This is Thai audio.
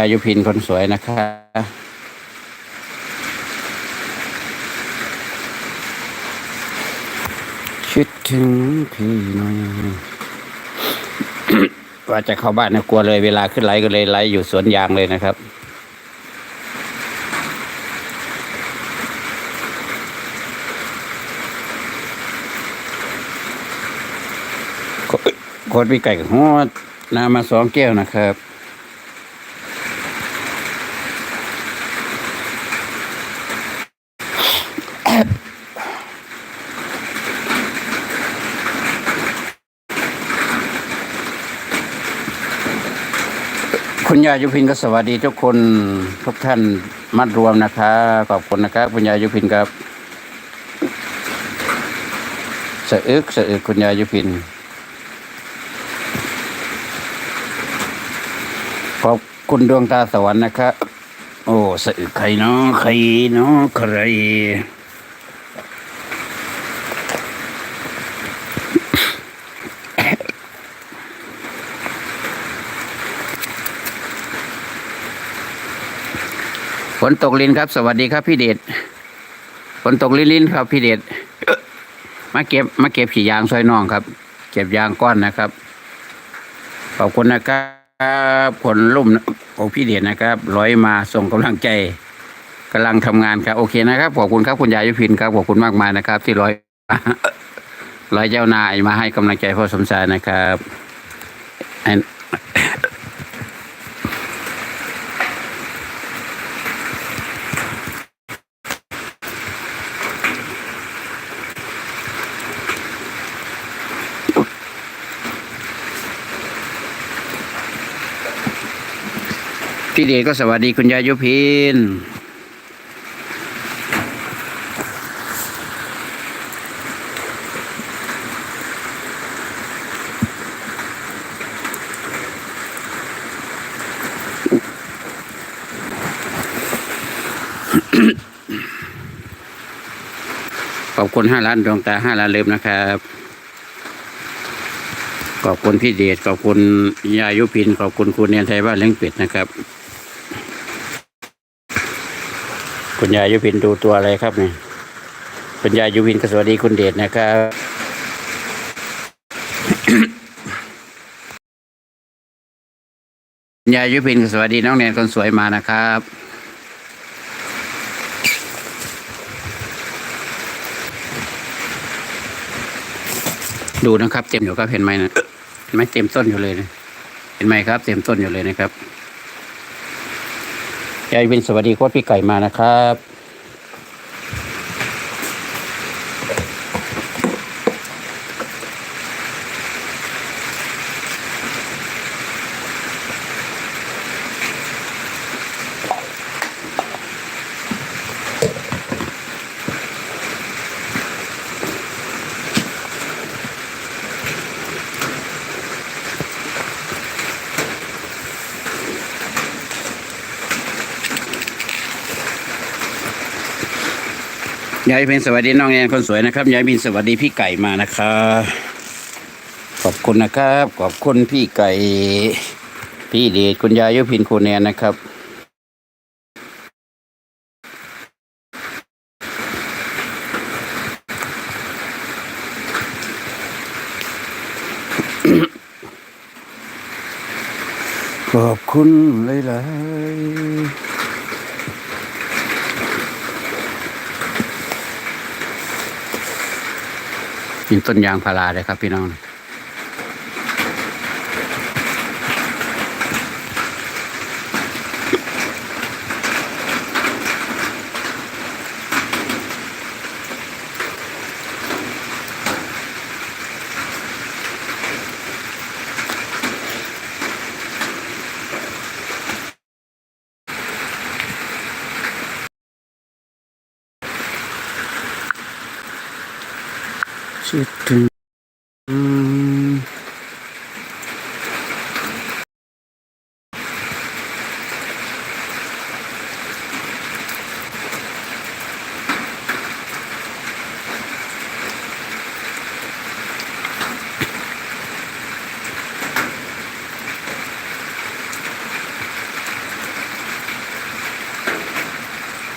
อายุพินคนสวยนะคะคิดถึงพี่น่อยว่าจะเข้าบ้านนะกลัวเลยเวลาขึ้นไลก็เลยไลอยู่สวนยางเลยนะครับ โคโคตรพี่ไก่กับฮอดน้ำมาสองแก้วนะครับ คุณยายยุพินก็สวัสดีทุกคนทุกท่านมัดรวมนะครับขอบคุณนะครับคุณยายยุพินครับสะอึกสะอึกคุณยายยุพินขอบคุณดวงตาสวรรค์นะครับโอ้สะอึกใครเนาะใครเนาะใคร ฝนตกลินครับ สวัสดีครับพี่เดชฝนตกลินลินครับพี่เดชมาเก็บมาเก็บขี่ยางซอยน้องครับ เก็บยางก้อนนะครับขอบคุณนะครับผลลุ่มของพี่เดชนะครับร้อยมาส่งกำลังใจกำลังทำงานครับ โอเคนะครับขอบคุณครับคุณยายยุพินครับขอบคุณมากมายนะครับ ที่ร้อยร้อยเจ้านายมาให้กำลังใจพ่อสมชายนะครับ พี่เดชก็สวัสดีคุณยายยุพินขอบคุณห้าล้านดวงตาห้าล้านเลิมนะครับ ขอบคุณพี่เดชขอบคุณยายุพิน ขอบคุณคุณเนียนไทยบ้านเลี้ยงเป็ดนะครับ คุณยายุพินดูตัวอะไรครับเนี่ยคุณยายุพินก็สวัสดีคุณเดชนะครับคุณยายุพินสวัสดีน้องแนนคนสวยมานะครับดูนะครับ เต็มอยู่ครับเห็นไหมนะเห็นไหมเต็มต้นอยู่เลยนะเห็นไหมครับ เต็มต้นอยู่เลยนะครับ ยายวินสวัสดีโค้ชพี่ไก่มานะครับ ยายเป็นสวัสดีน้องแอนคนสวยนะครับยายบินสวัสดีพี่ไก่มานะครับขอบคุณนะครับ ขอบคุณพี่ไก่ พี่เดชคุณยายยุพินคุณแนนนะครับขอบคุณหลายๆ นต้นยางพาราเลยครับพี่น้อง คิดถึง